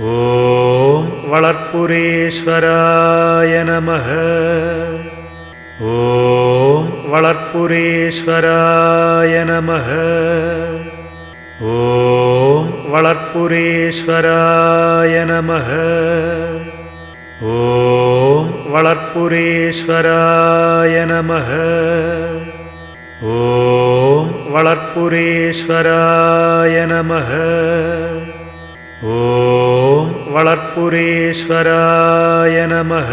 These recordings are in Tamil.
ॐ वळर्पुरेश्वराय नमः ॐ वळर्पुरेश्वराय नमः ॐ वळर्पुरेश्वराय नमः ॐ वळर्पुरेश्वराय नमः ॐ वळर्पुरेश्वराय नमः ॐ वळर्पुरेश्वराय नमः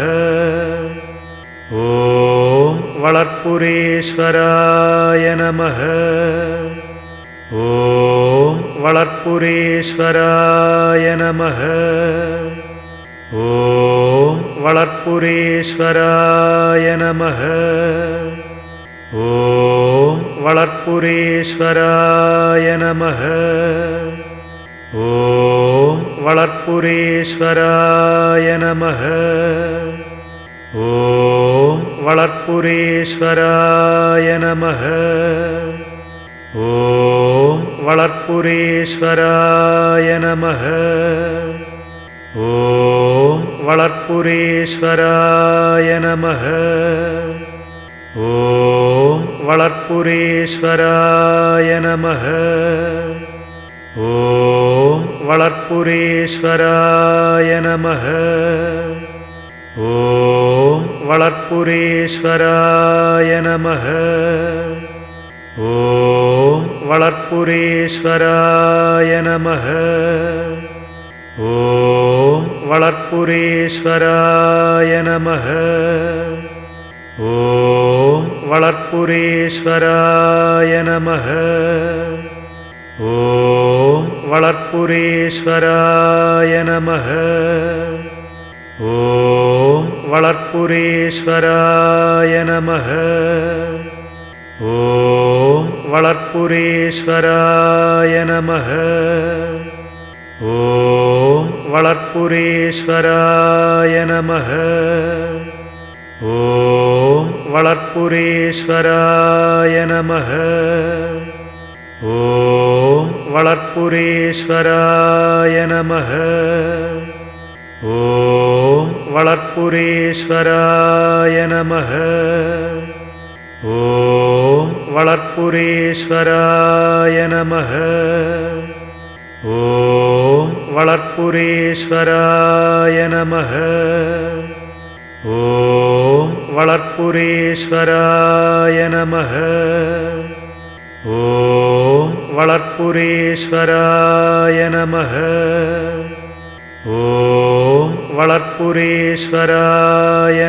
ॐ वळर्पुरेश्वराय नमः ॐ वळर्पुरेश्वराय नमः ॐ वळर्पुरेश्वराय नमः ॐ वळर्पुरेश्वराय नमः ॐ ஓம் வளர்ப்புரேஸ்வராய நமக. ஓம் வளர்ப்புரேஸ்வராய நமக. ஓம் வளர்ப்புரேஸ்வராய நமக. ஓம் வளர்ப்புரேஸ்வராய நமக. ஓம் வளர்ப்புரேஸ்வராய நமக. ॐ वळर्पुरेश्वराय नमः ॐ वळर्पुरेश्वराय नमः ॐ वळर्पुरेश्वराय नमः ॐ वळर्पुरेश्वराय नमः ॐ वळर्पुरेश्वराय नमः ॐ वळर्पुरेश्वराय नमः ॐ वळर्पुरेश्वराय नमः ॐ वळर्पुरेश्वराय नमः ॐ वळर्पुरेश्वराय नमः ॐ वळर्पुरेश्वराय नमः ॐ வளர்ப்புரேஸ்வராய நம ஓம் வளர்ப்புரேஸ்வராய நம ஓம் வளர்ப்புரேஸ்வராய நம ஓம் வளர்ப்புரேஸ்வராய நம ஓம் வளர்ப்புரேஸ்வராய நமக. ॐ वळर्पुरेश्वराय नमः ॐ वळर्पुरेश्वराय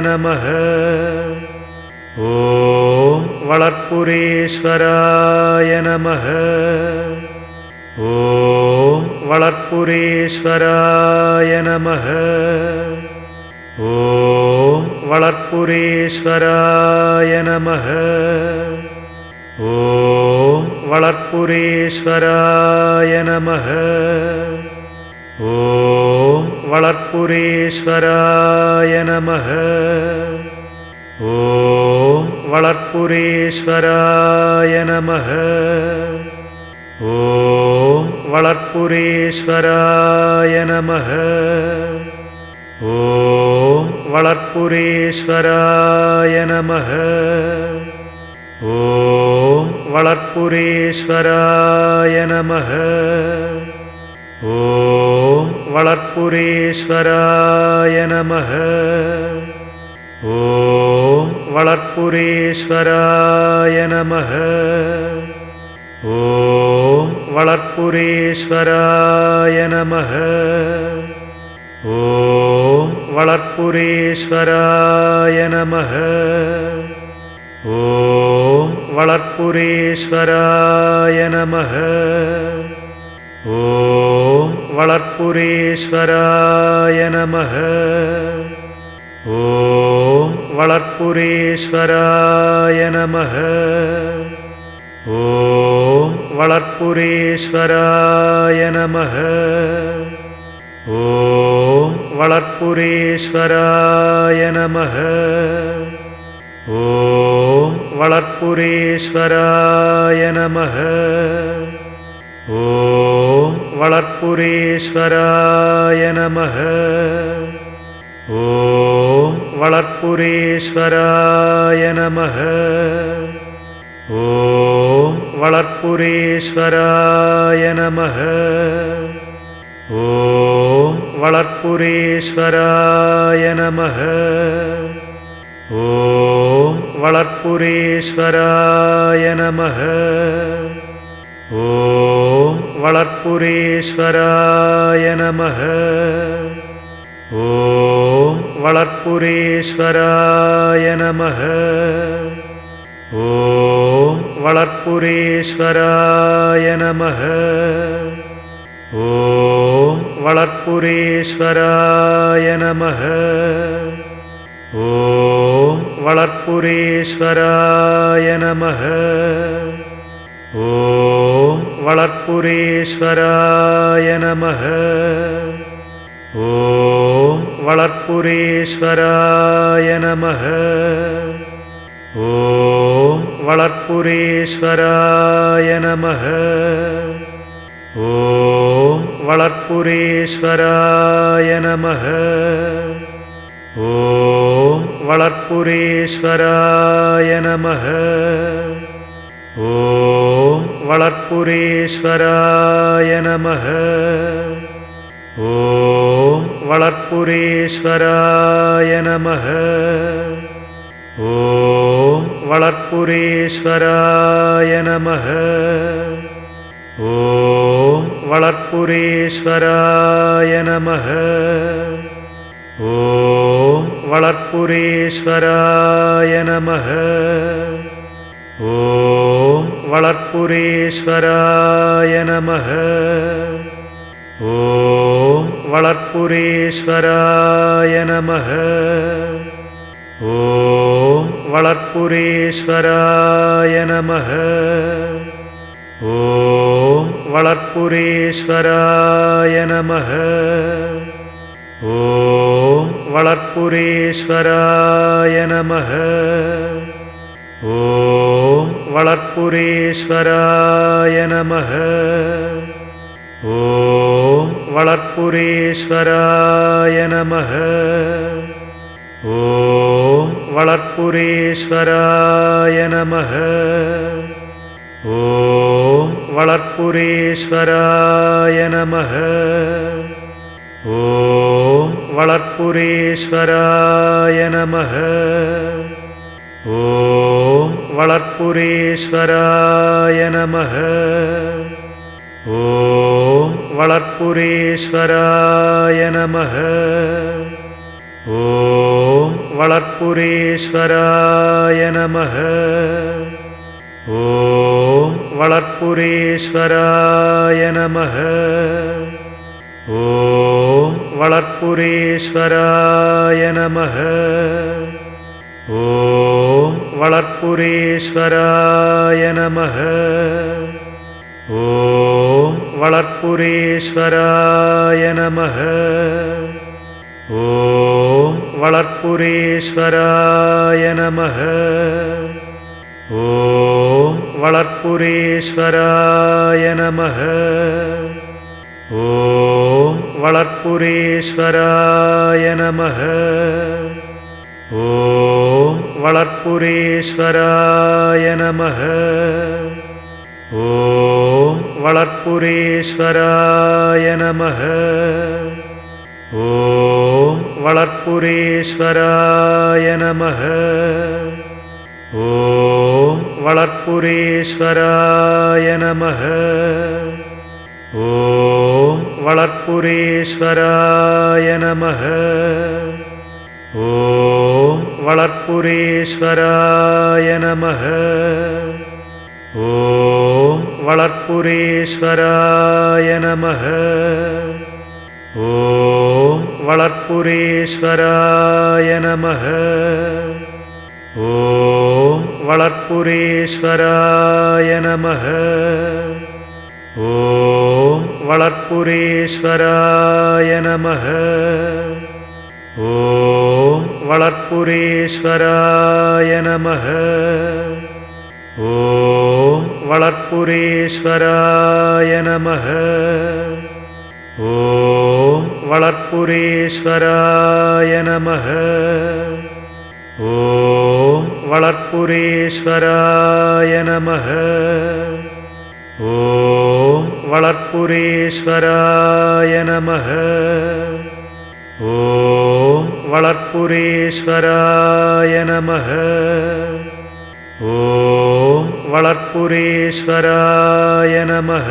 नमः ॐ वळर्पुरेश्वराय नमः ॐ वळर्पुरेश्वराय नमः ॐ वळर्पुरेश्वराय नमः ॐ वळर्पुरेश्वराय नमः ॐ वळर्पुरेश्वराय नमः ॐ वळर्पुरेश्वराय नमः ॐ वळर्पुरेश्वराय नमः ॐ वळर्पुरेश्वराय नमः ॐ वळर्पुरेश्वराय नमः ॐ वळर्पुरेश्वराय नमः ॐ वळर्पुरेश्वराय नमः ॐ वळर्पुरेश्वराय नमः ॐ वळर्पुरेश्वराय नमः ॐ வளர்ப்புரேஸ்வராய நமக. ஓம் வளர்ப்புரேஸ்வராய நமக. ஓம் வளர்ப்புரேஸ்வராய நமக. ஓம் வளர்ப்புரேஸ்வராய நமக. ஓம் வளர்ப்புரேஸ்வராய நமக. ஓம் வளர்ப்புரேஸ்வராய நம ஓம் வளர்ப்புரேஸ்வராய நம ஓம் வளர்ப்புரேஸ்வராய நம ஓம் வளர்ப்புரேஸ்வராய நம ஓம் வளர்ப்புரேஸ்வராய நம ஓம் வளர்ப்புரேஸ்வராய நம ஓம் வளர்ப்புரேஸ்வராய நம ஓம் வளர்ப்புரேஸ்வராய நம ஓம் வளர்ப்புரேஸ்வராய நம ஓம் வளர்ப்புரேஸ்வராய நமः ॐ वळर्पुरेश्वराय नमः ॐ वळर्पुरेश्वराय नमः ॐ वळर्पुरेश्वराय नमः ॐ वळर्पुरेश्वराय नमः ॐ वळर्पुरेश्वराय नमः ॐ வளர்ப்புரேஸ்வராய நமः ஓம் வளர்ப்புரேஸ்வராய நமः ஓம் வளர்ப்புரேஸ்வராய நமः ஓம் வளர்ப்புரேஸ்வராய நமः ஓம் வளர்ப்புரேஸ்வராய நமः ॐ वळत्पुरेश्वराय नमः। ॐ वळत्पुरेश्वराय नमः। ॐ वळत्पुरेश्वराय नमः। ॐ वळत्पुरेश्वराय नमः। ॐ वळत्पुरेश्वराय नमः। ॐ वळत्पुरीश्वराय नमः। ॐ वळत्पुरीश्वराय नमः। ॐ वळत्पुरीश्वराय नमः। ॐ वळत्पुरीश्वराय नमः। ॐ वळत्पुरीश्वराय नमः। ஓம் வளர்ப்புரேஸ்வராய நமः ஓம் வளர்ப்புரேஸ்வராய நமः ஓம் வளர்ப்புரேஸ்வராய நமः ஓம் வளர்ப்புரேஸ்வராய நமः ஓம் வளர்ப்புரேஸ்வராய நமः ॐ वळर्पुरेश्वराय नमः ॐ वळर्पुरेश्वराय नमः ॐ वळर्पुरेश्वराय नमः ॐ वळर्पुरेश्वराय नमः ॐ वळर्पुरेश्वराय नमः ॐ वळर्पुरेश्वराय नमः। ॐ वळर्पुरेश्वराय नमः। ॐ वळर्पुरेश्वराय नमः। ॐ वळर्पुरेश्वराय नमः। ॐ वळर्पुरेश्वराय नमः। ॐ वळर्पुरेश्वराय नमः ॐ वळर्पुरेश्वराय नमः ॐ वळर्पुरेश्वराय नमः ॐ वळर्पुरेश्वराय नमः ॐ वळर्पुरेश्वराय नमः வளர்ப்புரேஸ்வராய நம ஓம் வளர்ப்புரேஸ்வராய நம ஓம் வளர்ப்புரேஸ்வராய நம ஓம் வளர்ப்புரேஸ்வராய நம ஓம் வளர்ப்புரேஸ்வராய நம ஓம் வளர்ப்புரேஸ்வராய நமः ஓம் வளர்ப்புரேஸ்வராய நமः ஓம் வளர்ப்புரேஸ்வராய நமக.